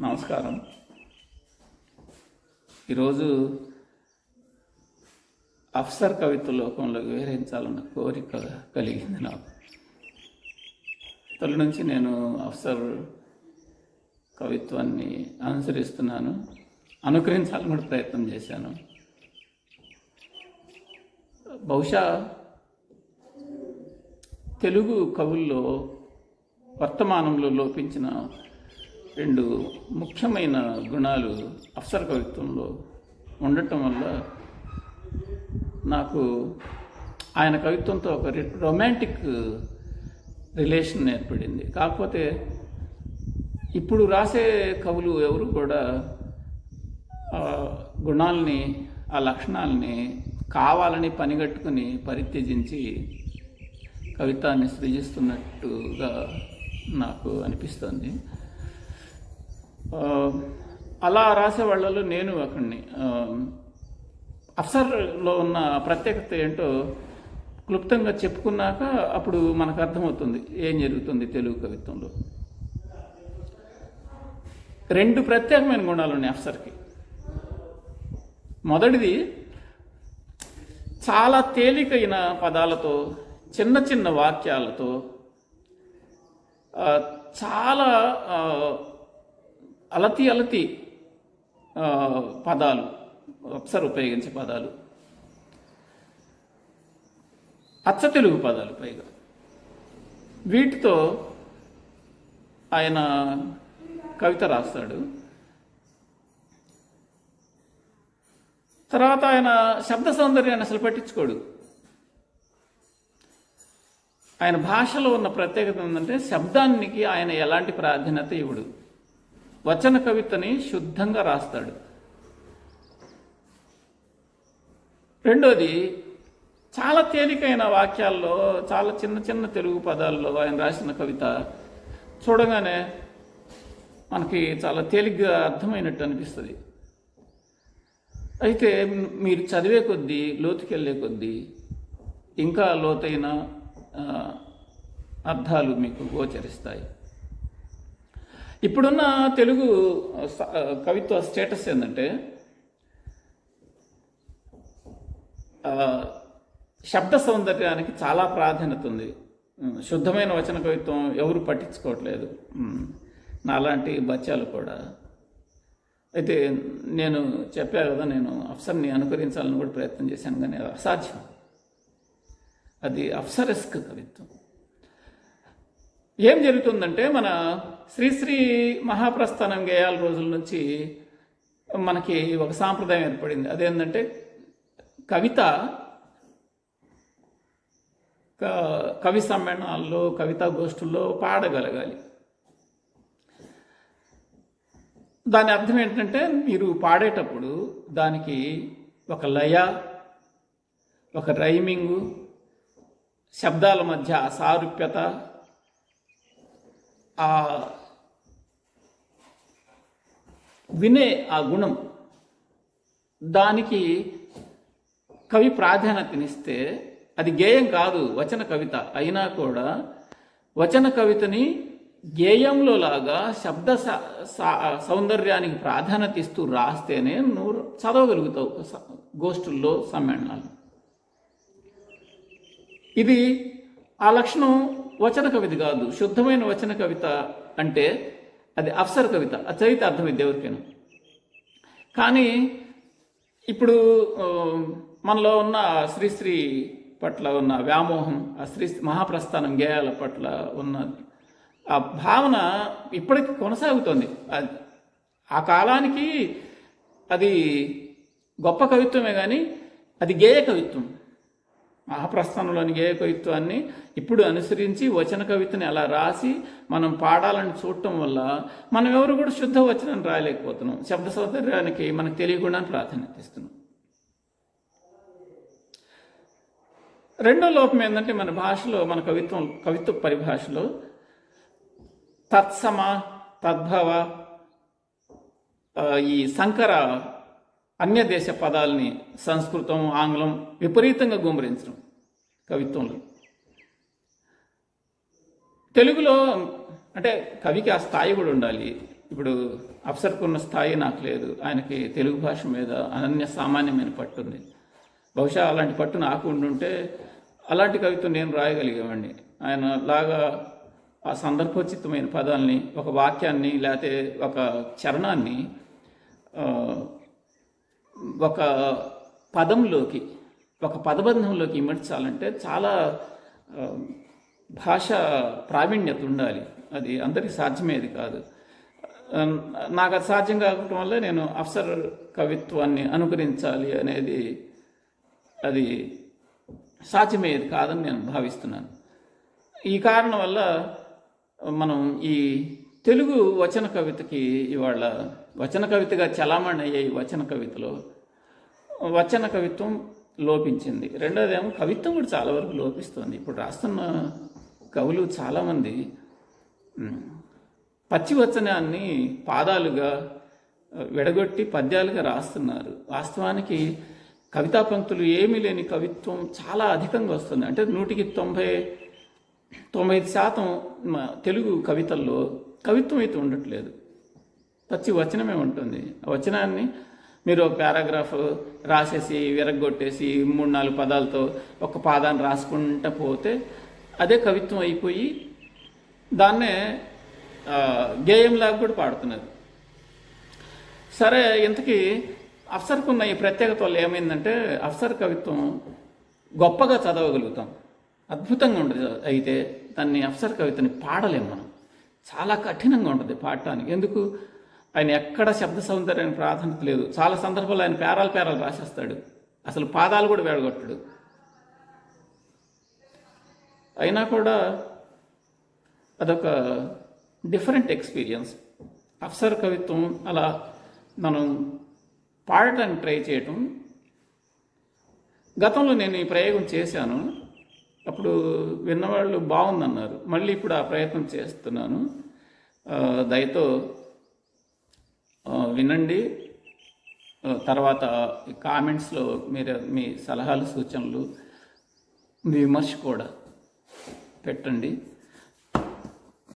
నమస్కారం. ఈరోజు అఫ్సర్ కవిత్వ లోకంలోకి విహరించాలన్న కోరిక కలిగింది నాకు. తొలి నుంచి నేను అఫ్సర్ కవిత్వాన్ని అనుసరిస్తున్నాను. అనుకరించాలని కూడా ప్రయత్నం చేశాను. బహుశా తెలుగు కవుల్లో వర్తమానంలో లోపించిన రెండు ముఖ్యమైన గుణాలు అప్సర కవిత్వంలో ఉండటం వల్ల నాకు ఆయన కవిత్వంతో ఒక రి- రొమాంటిక్ రిలేషన్ ఏర్పడింది. కాకపోతే ఇప్పుడు రాసే కవులు ఎవరు కూడా గుణాలని ఆ లక్షణాలని కావాలని పనిగట్టుకుని పరిత్యజించి కవితాన్ని సృజిస్తున్నట్టుగా నాకు అనిపిస్తుంది. అలా రాసే వాళ్ళలో నేను ఒకడిని అఫ్సర్లో ఉన్న ప్రత్యేకత ఏంటో క్లుప్తంగా చెప్పుకున్నాక అప్పుడు మనకు అర్థమవుతుంది. ఏం జరుగుతుంది తెలుగు కవిత్వంలో? రెండు ప్రత్యేకమైన గుణాలు ఉన్నాయి అఫ్సర్కి. మొదటిది చాలా తేలికైన పదాలతో చిన్న చిన్న వాక్యాలతో చాలా అలతి అలతి పదాలు అప్సర్ ఉపయోగించే పదాలు. అచ్చ తెలుగు పదాలు పైగా. వీటితో ఆయన కవిత రాస్తాడు. తర్వాత ఆయన శబ్ద సౌందర్యాన్ని అసలు పట్టించుకోడు. ఆయన భాషలో ఉన్న ప్రత్యేకత ఏంటంటే శబ్దానికి ఆయన ఎలాంటి ప్రాధాన్యత ఇవ్వడు. వచన కవితని శుద్ధంగా రాస్తాడు. రెండోది చాలా తేలికైన వాక్యాల్లో చాలా చిన్న చిన్న తెలుగు పదాల్లో ఆయన రాసిన కవిత చూడగానే మనకి చాలా తేలిగ్గా అర్థమైనట్టు అనిపిస్తుంది. అయితే మీరు చదివే కొద్దీ లోతుకెళ్ళే కొద్దీ ఇంకా లోతైన అర్థాలు మీకు గోచరిస్తాయి. ఇప్పుడున్న తెలుగు కవిత్వ స్టేటస్ ఏంటంటే శబ్ద సౌందర్యానికి చాలా ప్రాధాన్యత ఉంది. శుద్ధమైన వచన కవిత్వం ఎవరు పట్టించుకోవట్లేదు. నాలాంటి బచ్చాలు కూడా. అయితే నేను చెప్పా కదా నేను అఫ్సర్ని అనుకరించాలని కూడా ప్రయత్నం చేశాను కానీ అది అసాధ్యం. అది అఫ్సరెస్క్ కవిత్వం. ఏం జరుగుతుందంటే మన శ్రీశ్రీ మహాప్రస్థానం గేయాల రోజుల నుంచి మనకి ఒక సాంప్రదాయం ఏర్పడింది. అదేంటంటే కవిత కవి సమ్మేళనాల్లో కవితా గోష్ఠుల్లో పాడగలగాలి. దాని అర్థం ఏంటంటే మీరు పాడేటప్పుడు దానికి ఒక లయ ఒక రైమింగు శబ్దాల మధ్య సారూప్యత ఆ వినే ఆ గుణం. దానికి కవి ప్రాధాన్యతనిస్తే అది గేయం కాదు వచన కవిత. అయినా కూడా వచన కవితని గేయంలో లాగా శబ్ద స- సౌందర్యానికి ప్రాధాన్యత ఇస్తూ రాస్తేనే నువ్వు చదవగలుగుతావు గోష్ఠుల్లో సమ్మేళనాలు. ఇది ఆ లక్షణం వచన కవిత కాదు. శుద్ధమైన వచన కవిత అంటే అది అప్సర కవిత అది చదివితే అర్థమైంది ఎవరికైనా. కానీ ఇప్పుడు మనలో ఉన్న శ్రీశ్రీ పట్ల ఉన్న వ్యామోహం ఆ శ్రీ మహాప్రస్థానం గేయాల పట్ల ఉన్న ఆ భావన ఇప్పటికి కొనసాగుతోంది. అది ఆ కాలానికి అది గొప్ప కవిత్వమే కానీ అది గేయ కవిత్వం. మహాప్రస్థానంలోని గేయ కవిత్వాన్ని ఇప్పుడు అనుసరించి వచన కవితని అలా రాసి మనం పాడాలని చూడటం వల్ల మనం ఎవరు కూడా శుద్ధ వచనం రాయలేకపోతున్నాం. శబ్ద సౌందర్యానికి మనకు తెలియకుండా ప్రాధాన్యత ఇస్తున్నాం. రెండో లోపం ఏంటంటే మన భాషలో మన కవిత్వం కవిత్వ పరిభాషలో తత్సమ తద్భవ ఈ సంకర అన్య దేశ పదాలని సంస్కృతం ఆంగ్లం విపరీతంగా గుమ్మరించడం కవిత్వంలో. తెలుగులో అంటే కవికి ఆ స్థాయి కూడా ఉండాలి. ఇప్పుడు అఫ్సర్కున్న స్థాయి నాకు లేదు. ఆయనకి తెలుగు భాష మీద అనన్య సామాన్యమైన పట్టు ఉంది. బహుశా అలాంటి పట్టు నాకు ఉండుంటే అలాంటి కవిత్వం నేను రాయగలిగేవాడిని. ఆయన లాగా ఆ సందర్భోచితమైన పదాలని ఒక వాక్యాన్ని లేకపోతే ఒక చరణాన్ని ఒక పదంలోకి ఒక పదబంధంలోకి ఇమర్చాలంటే చాలా భాష ప్రావీణ్యత ఉండాలి. అది అందరికీ సాధ్యమేది కాదు. నాకు అది సాధ్యం కాకపోవడం వల్ల నేను అఫ్సర్ కవిత్వాన్ని అనుకరించాలి అనేది అది సాధ్యమయ్యేది కాదని నేను భావిస్తున్నాను. ఈ కారణం వల్ల మనం ఈ తెలుగు వచన కవితకి ఇవాళ వచన కవితగా చలామణి అయ్యాయి వచన కవితలో వచన కవిత్వం లోపించింది. రెండోదేమో కవిత్వం కూడా చాలా వరకు లోపిస్తుంది. ఇప్పుడు రాస్తున్న కవులు చాలామంది పచ్చివచనాన్ని పాదాలుగా విడగొట్టి పద్యాలుగా రాస్తున్నారు. వాస్తవానికి కవితా పంక్తులు ఏమీ లేని కవిత్వం చాలా అధికంగా వస్తుంది. అంటే నూటికి తొంభై తొంభై శాతం మా తెలుగు కవితల్లో కవిత్వం అయితే ఉండట్లేదు. పచ్చి వచనమే ఉంటుంది. ఆ వచనాన్ని మీరు ఒక పారాగ్రాఫ్ రాసేసి విరగొట్టేసి మూడు నాలుగు పదాలతో ఒక పాదాన్ని రాసుకుంటా పోతే అదే కవిత్వం అయిపోయి దాన్నే గేయంలాగా కూడా పాడుతున్నారు. సరే ఇంతకీ అఫ్సర్కున్న ఈ ప్రత్యేకత వల్ల ఏమైందంటే అఫ్సర్ కవిత్వం గొప్పగా చదవగలుగుతాం. అద్భుతంగా ఉంటుంది. అయితే దాన్ని అఫ్సర్ కవితని పాడలేం మనం. చాలా కఠినంగా ఉంటుంది పాడటానికి. ఎందుకు? ఆయన ఎక్కడ శబ్ద సౌందర్యానికి ప్రాధాన్యత లేదు. చాలా సందర్భాల్లో ఆయన పేరాలు పేరాలు రాసేస్తాడు. అసలు పాదాలు కూడా వేడగొట్టడు. అయినా కూడా అదొక డిఫరెంట్ ఎక్స్పీరియన్స్. అఫ్సర్ కవిత్వం అలా మనం పాడటానికి ట్రై చేయటం. గతంలో నేను ఈ ప్రయోగం చేశాను. అప్పుడు విన్నవాళ్ళు బాగుందన్నారు. మళ్ళీ ఇప్పుడు ఆ ప్రయత్నం చేస్తున్నాను. దయతో వినండి. తర్వాత కామెంట్స్లో మీరు మీ సలహాలు సూచనలు విమర్శ కూడా పెట్టండి.